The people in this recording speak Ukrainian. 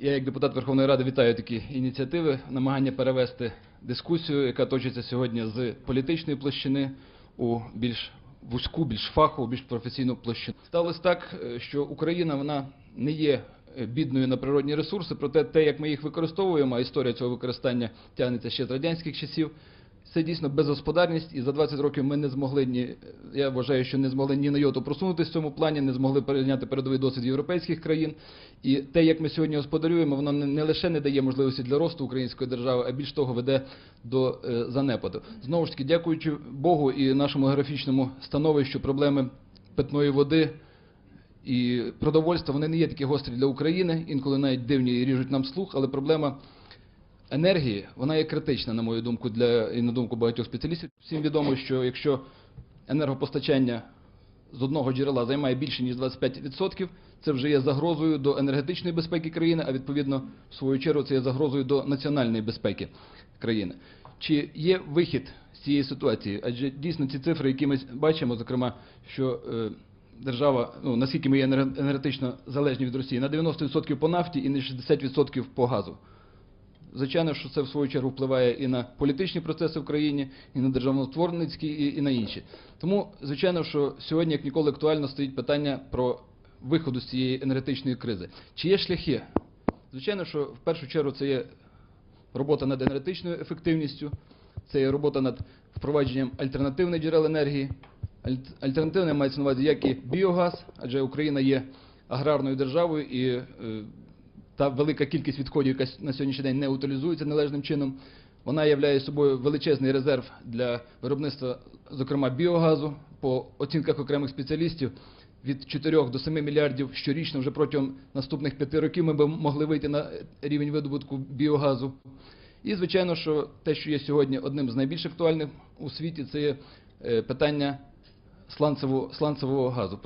Я, як депутат Верховної Ради, вітаю такі ініціативи, намагання перевести дискусію, яка точиться сьогодні з політичної площини у більш вузьку, більш фахову, більш професійну площину. Сталося так, е, що Україна вона не є е, бідною на природні ресурси, проте те, як ми їх використовуємо, а історія цього використання тягнеться ще з радянських часів. Це дійсно безгосподарність, і за 20 років ми не змогли ні. Я вважаю, що не змогли ні на йоту просунутися в цьому плані, не змогли перейняти передовий досвід європейських країн. І те, як ми сьогодні господарюємо, воно не лише не дає можливості для росту української держави, а більш того веде до е, занепаду. Знову ж таки, дякуючи Богу і нашому географічному становищу, проблеми питної води і продовольства вони не є такі гострі для України, інколи навіть дивні і ріжуть нам слух, але проблема енергії, вона є критична, на мою думку, для і на думку багатьох спеціалістів. Всім відомо, що якщо енергопостачання з одного джерела займає більше ніж 25%, це вже є загрозою до енергетичної безпеки країни, а відповідно, в свою чергу, це є загрозою до національної безпеки країни. Чи є вихід з цієї ситуації? Адже дійсно ці цифри, які ми бачимо, зокрема, що е, держава, ну наскільки ми є енергетично залежні від Росії, на 90% по нафті і на 60% по газу. Звичайно, що це в свою чергу впливає і на політичні процеси в країні, і на державотворницькі, і, і на інші. Тому, звичайно, що сьогодні, як ніколи, актуально стоїть питання про виходу з цієї енергетичної кризи. Чи є шляхи? Звичайно, що в першу чергу це є робота над енергетичною ефективністю, це є робота над впровадженням альтернативних джерел енергії. Альт- Альтернативне мається на увазі як і біогаз, адже Україна є аграрною державою і е, та велика кількість відходів, яка на сьогоднішній день не утилізується належним чином, вона являє собою величезний резерв для виробництва, зокрема біогазу. По оцінках окремих спеціалістів від 4 до 7 мільярдів щорічно вже протягом наступних п'яти років ми б могли вийти на рівень видобутку біогазу. І, звичайно, що те, що є сьогодні одним з найбільш актуальних у світі, це є е, питання сланцевого, сланцевого газу.